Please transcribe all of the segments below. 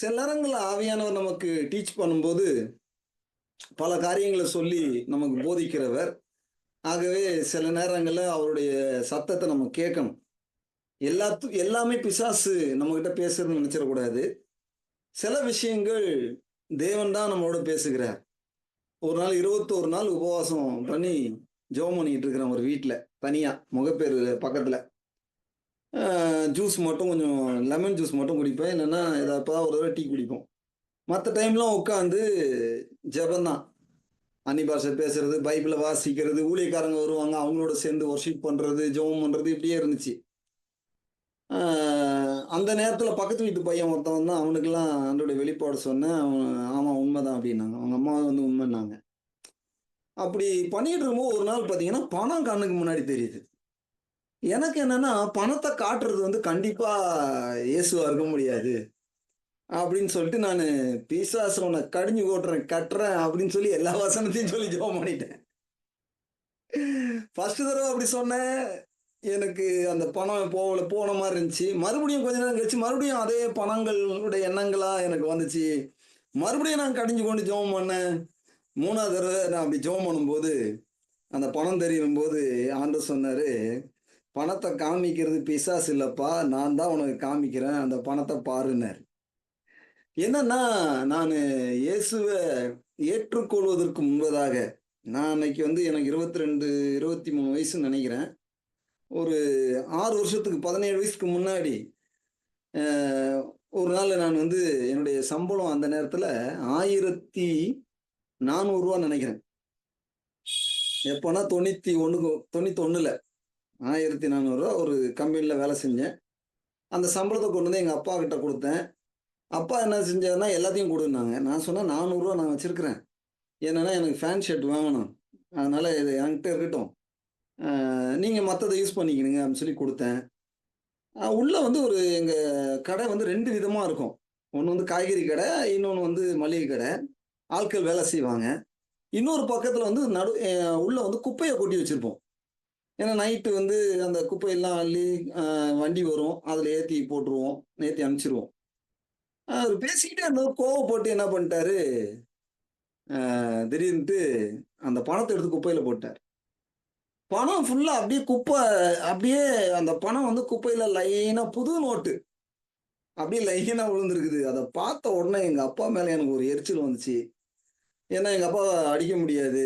சில நேரங்களில் ஆவியானவர் நமக்கு டீச் பண்ணும்போது பல காரியங்களை சொல்லி நமக்கு போதிக்கிறவர். ஆகவே சில நேரங்களில் அவருடைய சத்தத்தை நம்ம கேட்கணும். எல்லாத்து எல்லாமே பிசாசு நம்மக்கிட்ட பேசுறதுன்னு நினச்சிடக்கூடாது. சில விஷயங்கள் தேவன் தான் நம்மளோட பேசுகிறார். ஒரு நாள் இருபத்தோரு நாள் உபவாசம் பண்ணி ஜெபம் பண்ணிட்டு இருக்கிறேன் ஒரு வீட்டில் தனியாக முகப்பேர் பக்கத்தில். ஜூஸ் மட்டும் கொஞ்சம் லெமன் ஜூஸ் மட்டும் குடிப்பேன். இல்லைன்னா ஏதாவது ஒரு தடவை டீ குடிப்போம். மற்ற டைம்லாம் உட்காந்து ஜெபந்தான் அன்னி பாஷை பேசுறது பைபிளை வாசிக்கிறது ஊழியக்காரங்க வருவாங்க அவங்களோட சேர்ந்து ஒர்ஷிப் பண்ணுறது ஜெபம் பண்ணுறது இப்படியே இருந்துச்சு. அந்த நேரத்தில் பக்கத்து வீட்டு பையன் ஒருத்தவன் வந்து அவனுக்கெல்லாம் அதோட வெளிப்பாடு சொன்னேன். அவன் ஆமாம் உண்மைதான் அப்படின்னாங்க. அவங்க அம்மா வந்து உண்மைன்னாங்க. அப்படி பண்ணிட்டு இருக்கும்போது ஒரு நாள் பார்த்தீங்கன்னா பணம் கண்ணுக்கு முன்னாடி தெரியுது. எனக்கு என்னன்னா பணத்தை காட்டுறது வந்து கண்டிப்பா இயேசுவா இருக்க முடியாது. அப்படின்னு சொல்லிட்டு நான் பிசாசு உன்னை கடிஞ்சு ஓட்டுறேன் கட்டுறேன் அப்படின்னு சொல்லி எல்லா வசனத்தையும் சொல்லி ஜெபம் பண்ணிட்டேன். ஃபர்ஸ்ட் தடவை அப்படி சொன்னேன். எனக்கு அந்த பணம் போகல போன மாதிரி இருந்துச்சு. மறுபடியும் கொஞ்ச நேரம் கழிச்சு மறுபடியும் அதே பணங்களுடைய எண்ணங்களா எனக்கு வந்துச்சு. மறுபடியும் நான் கடிஞ்சு கொண்டு ஜெபம் பண்ணேன். மூணாவது தடவை நான் அப்படி ஜோம் பண்ணும்போது அந்த பணம் தெரியும் போது ஆண்டு சொன்னாரு பணத்தை காமிக்கிறது பிசாஸ் இல்லைப்பா நான் தான் உனக்கு காமிக்கிறேன் அந்த பணத்தை பாருன்னாரு. என்னன்னா நான் இயேசுவை ஏற்றுக்கொள்வதற்கு முன்பதாக நான் அன்னைக்கு வந்து எனக்கு இருபத்தி ரெண்டு இருபத்தி மூணு வயசுன்னு நினைக்கிறேன். ஒரு ஆறு வருஷத்துக்கு பதினேழு வயசுக்கு முன்னாடி ஒரு நாள் நான் வந்து என்னுடைய சம்பளம் அந்த நேரத்தில் ஆயிரத்தி நானூறுரூவா நினைக்கிறேன். எப்போனா தொண்ணூற்றி ஒன்று தொண்ணூற்றி ஒன்றில் ஆயிரத்தி நானூறுரூவா ஒரு கம்பெனியில் வேலை செஞ்சேன். அந்த சம்பளத்தை கொண்டு வந்து எங்கள் அப்பா கிட்ட கொடுத்தேன். அப்பா என்ன செஞ்சாருன்னா எல்லாத்தையும் கொடுன்னாங்க. நான் சொன்னேன் நானூறுரூவா நான் வச்சுருக்கிறேன். என்னென்னா எனக்கு ஃபேன் ஷர்ட் வாங்கணும். அதனால் இது என்கிட்ட இருக்கட்டும். நீங்கள் மற்றதை யூஸ் பண்ணிக்கணுங்க அப்படின்னு சொல்லி கொடுத்தேன். உள்ளே வந்து ஒரு எங்கள் கடை வந்து ரெண்டு விதமாக இருக்கும். ஒன்று வந்து காய்கறி கடை இன்னொன்று வந்து மளிகை கடை. ஆட்கள் வேலை செய்வாங்க. இன்னொரு பக்கத்தில் வந்து நடு உள்ளே வந்து குப்பையை கொட்டி வச்சுருப்போம். ஏன்னா நைட்டு வந்து அந்த குப்பையெல்லாம் அள்ளி வண்டி வரும். அதில் ஏற்றி போட்டுருவோம். ஏற்றி அனுப்பிச்சிருவோம். அவர் பேசிக்கிட்டே இருந்தவர் கோவப்பட்டு என்ன பண்ணிட்டாரு? திடீர்னுட்டு அந்த பணத்தை எடுத்து குப்பையில் போட்டார். பணம் ஃபுல்லாக அப்படியே குப்பை அப்படியே அந்த பணம் வந்து குப்பையில் லைனாக புது நோட்டு அப்படியே லைனாக விழுந்துருக்குது. அதை பார்த்த உடனே எங்கள் அப்பா மேலே எனக்கு ஒரு எரிச்சல் வந்துச்சு. ஏன்னா எங்கள் அப்பா அடிக்க முடியாது.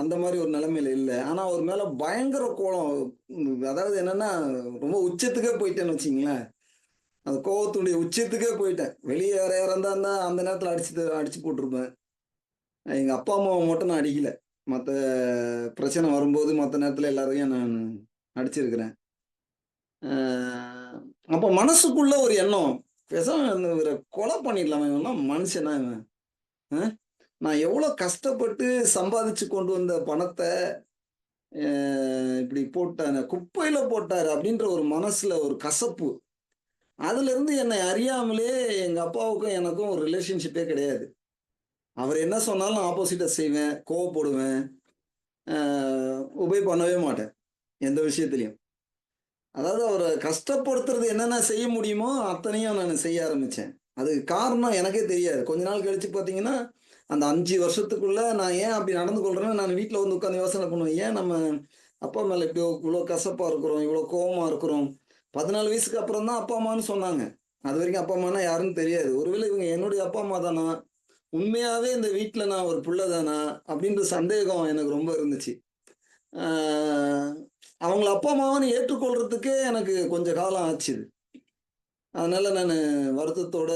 அந்த மாதிரி ஒரு நிலைமையில இல்லை. ஆனால் அவர் மேலே பயங்கர கோலம் அதாவது என்னன்னா ரொம்ப உச்சத்துக்கே போயிட்டேன்னு வச்சிங்களேன் அந்த கோவத்துடைய உச்சத்துக்கே போயிட்டேன். வெளியே வேற யாரா இருந்தா அந்த நேரத்தில் அடிச்சு அடிச்சு போட்டிருப்பேன். எங்கள் அப்பா அம்மாவை மட்டும் நான் அடிக்கல. மற்ற பிரச்சனை வரும்போது மற்ற நேரத்தில் எல்லாரையும் நான் அடிச்சிருக்கிறேன். அப்போ மனசுக்குள்ள ஒரு எண்ணம். பேசாம இவரை கொலை பண்ணிடலாமா இவனா மனுஷனா இவன்? ஆ? நான் எவ்வளோ கஷ்டப்பட்டு சம்பாதிச்சு கொண்டு வந்த பணத்தை இப்படி போட்டாங்க குப்பையில போட்டார் அப்படின்ற ஒரு மனசுல ஒரு கசப்பு. அதுல இருந்து என்னை அறியாமலே எங்க அப்பாவுக்கும் எனக்கும் ஒரு ரிலேஷன்ஷிப்பே கிடையாது. அவர் என்ன சொன்னாலும் ஆப்போசிட்டா செய்வேன் கோவப்படுவேன் உபயோக பண்ணவே மாட்டேன் எந்த விஷயத்துலையும். அதாவது அவரை கஷ்டப்படுத்துறது என்னென்ன செய்ய முடியுமோ அத்தனையும் நான் செய்ய ஆரம்பித்தேன் அதுக்கு காரணம் எனக்கே தெரியாது. கொஞ்ச நாள் கழித்து பார்த்தீங்கன்னா அந்த அஞ்சு வருஷத்துக்குள்ள நான் ஏன் அப்படி நடந்து கொள்றேன்னு நான் வீட்டில் வந்து உட்காந்து யோசனை பண்ணுவேன். ஏன் நம்ம அப்பா மேலே இப்படி இவ்வளோ கசப்பாக இருக்கிறோம் இவ்வளோ கோபமாக இருக்கிறோம்? பதினாலு வயசுக்கு அப்புறம் தான் அப்பா அம்மான்னு சொன்னாங்க. அது வரைக்கும் அப்பா அம்மானா யாருன்னு தெரியாது. ஒருவேளை இவங்க என்னுடைய அப்பா அம்மா தானா? உண்மையாகவே இந்த வீட்டில் நான் ஒரு பிள்ளை தானா? அப்படின்ற சந்தேகம் எனக்கு ரொம்ப இருந்துச்சு. அவங்கள அப்பா அம்மாவான்னு ஏற்றுக்கொள்றதுக்கே எனக்கு கொஞ்சம் காலம் ஆச்சு அதனால நான் வருத்தத்தோட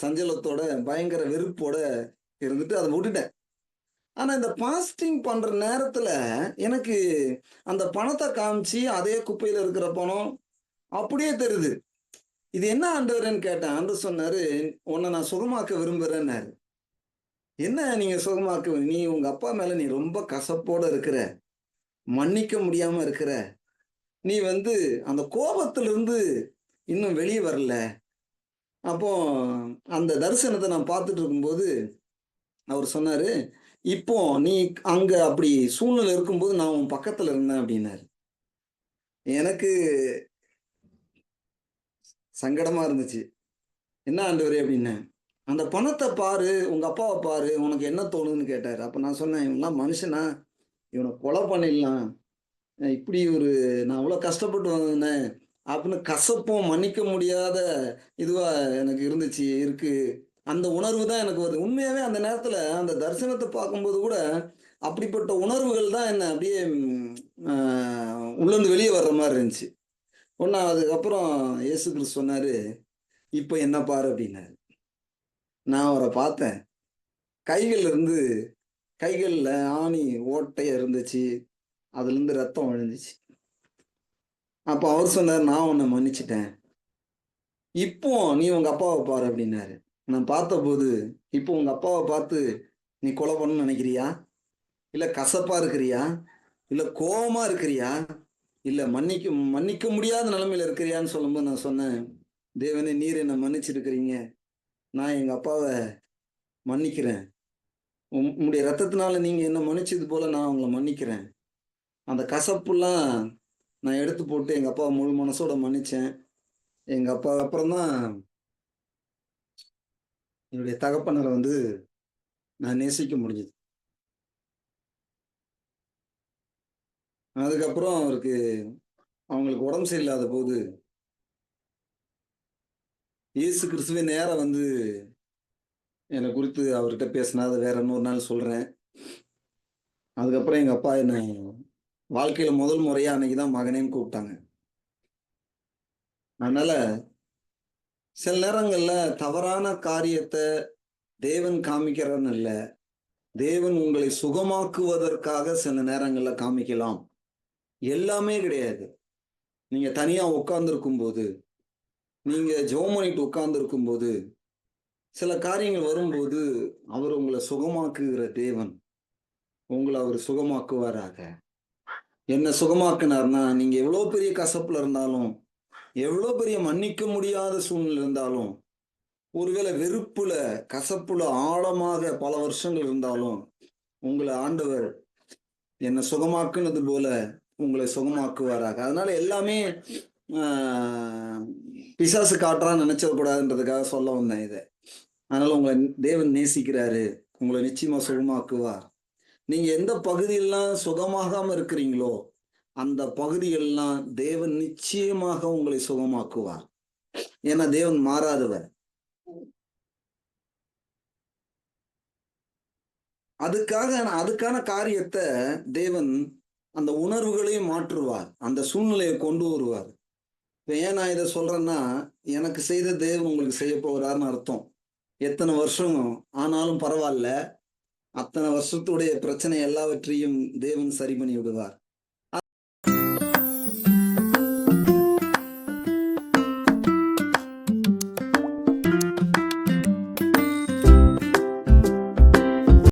சஞ்சலத்தோட பயங்கர வெறுப்போட இருந்துட்டு அதை விட்டுட்டேன். ஆனா இந்த பாஸ்டிங் பண்ற நேரத்துல எனக்கு அந்த பணத்தை காமிச்சு அதே குப்பையில இருக்கிற பணம் அப்படியே தெரியுது. இது என்ன ஆண்டவரேன்னு கேட்டேன். அன்று சொன்னாரு உன்னை நான் சுகமாக்க விரும்புறேன்னாரு. என்ன நீங்க சுகமாக்க நீ உங்க அப்பா மேல நீ ரொம்ப கசப்போட இருக்கிற மன்னிக்க முடியாம இருக்கிற நீ வந்து அந்த கோபத்திலிருந்து இன்னும் வெளியே வரல. அப்போ அந்த தரிசனத்தை நான் பார்த்துட்டு இருக்கும்போது அவர் சொன்னாரு இப்போ நீ அங்க அப்படி சூழ்நிலை இருக்கும்போது நான் உன் பக்கத்துல இருந்தேன் அப்படின்னாரு. எனக்கு சங்கடமா இருந்துச்சு. என்ன ஆண்டவர் அப்படின்னேன். அந்த பணத்தை பாரு உங்க அப்பாவை பாரு உனக்கு என்ன தோணுதுன்னு கேட்டார். அப்ப நான் சொன்னேன் இவன்லாம் மனுஷனா இவனை கொலை பண்ணிடலாம். இப்படி ஒரு நான் அவ்வளோ கஷ்டப்பட்டு வந்தேன். அப்படின்னு கசப்பும் மன்னிக்க முடியாத இதுவா எனக்கு இருந்துச்சு இருக்கு. அந்த உணர்வு தான் எனக்கு வருது. உண்மையாவே அந்த நேரத்துல அந்த தரிசனத்தை பார்க்கும்போது கூட அப்படிப்பட்ட உணர்வுகள் தான் என்ன அப்படியே உள்ளேருந்து வெளியே வர்ற மாதிரி இருந்துச்சு. ஒன்றா அதுக்கப்புறம் இயேசு கிறிஸ்து சொன்னாரு இப்போ என்ன பாரு அப்படின்னாரு. நான் அவரை பார்த்தேன். கைகள் இருந்து கைகளில் ஆணி ஓட்டையா இருந்துச்சு. அதுலேருந்து ரத்தம் விழுந்துச்சு. அப்போ அவர் சொன்னார் நான் உன்னை மன்னிச்சிட்டேன். இப்போ நீ உங்க அப்பாவை பாரு அப்படின்னாரு. நான் பார்த்தபோது இப்போ உங்கள் அப்பாவை பார்த்து நீ கொலை பண்ணணும்னு நினைக்கிறியா? இல்லை கசப்பாக இருக்கிறியா? இல்லை கோபமாக இருக்கிறியா? இல்லை மன்னிக்க மன்னிக்க முடியாத நிலைமையில் இருக்கிறியான்னு சொல்லும்போது நான் சொன்னேன் தேவனே நீர் என்னை மன்னிச்சிருக்கிறீங்க. நான் எங்கள் அப்பாவை மன்னிக்கிறேன். உம்- உம்முடைய ரத்தத்தினால நீங்கள் என்ன மன்னிச்சது போல் நான் உங்களை மன்னிக்கிறேன். அந்த கசப்புலாம் நான் எடுத்து போட்டு எங்கள் அப்பாவை முழு மனசோட மன்னித்தேன் எங்கள் அப்பா அப்புறம் தான் என்னுடைய தகப்பனரை வந்து நான் நேசிக்க முடிஞ்சது. அதுக்கப்புறம் அவருக்கு அவங்களுக்கு உடம்பு சரியில்லாத போது இயேசு கிறிஸ்துவே நேரம் வந்து என்னை குறித்து அவர்கிட்ட பேசினா அதை வேற இன்னொரு நாள் சொல்கிறேன் அதுக்கப்புறம் எங்கள் அப்பா என்னை வாழ்க்கையில் முதல் முறையாக அன்னைக்கு தான் மகனேன்னு கூப்பிட்டாங்க. அதனால சில நேரங்கள்ல தவறான காரியத்தை தேவன் காமிக்கிறன்னு இல்லை. தேவன் உங்களை சுகமாக்குவதற்காக சில நேரங்கள்ல காமிக்கலாம். எல்லாமே கிடையாது. நீங்க தனியா உட்கார்ந்துருக்கும் போது நீங்க ஜெபம் பண்ணிட்டு உட்கார்ந்துருக்கும் போது சில காரியங்கள் வரும்போது அவர் உங்களை சுகமாக்குகிற தேவன் உங்களை அவர் சுகமாக்குவாராக. என்ன சுகமாக்குனார்னா நீங்க எவ்வளோ பெரிய கசப்புல இருந்தாலும் எவ்வளோ பெரிய மன்னிக்க முடியாத சூழ்நிலை இருந்தாலும் ஒருவேளை வெறுப்புல கசப்புல ஆழமாக பல வருஷங்கள் இருந்தாலும் உங்களை ஆண்டவர் என்னை சுகமாக்குனது போல உங்களை சுகமாக்குவாராக. அதனால எல்லாமே பிசாசு காட்டுறான்னு கூடாதுன்றதுக்காக சொல்ல வந்தேன் இதை. அதனால உங்களை தேவன் நேசிக்கிறாரு. உங்களை நிச்சயமா சுகமாக்குவார். நீங்க எந்த பகுதியெல்லாம் சுகமாகாம இருக்கிறீங்களோ அந்த பகுதியெல்லாம் தேவன் நிச்சயமாக உங்களை சுகமாக்குவார். ஏன்னா தேவன் மாறாதவர். அதுக்காக அதுக்கான காரியத்தை தேவன் அந்த உணர்வுகளையும் மாற்றுவார். அந்த சூழ்நிலையை கொண்டு வருவார். இப்ப ஏன் நான் இதை சொல்றேன்னா எனக்கு செய்த தேவன் உங்களுக்கு செய்ய போகிறார்னு அர்த்தம். எத்தனை வருஷம் ஆனாலும் பரவாயில்ல. அத்தனை வருஷத்துடைய பிரச்சனை எல்லாவற்றையும் தேவன் சரி பண்ணி விடுவார்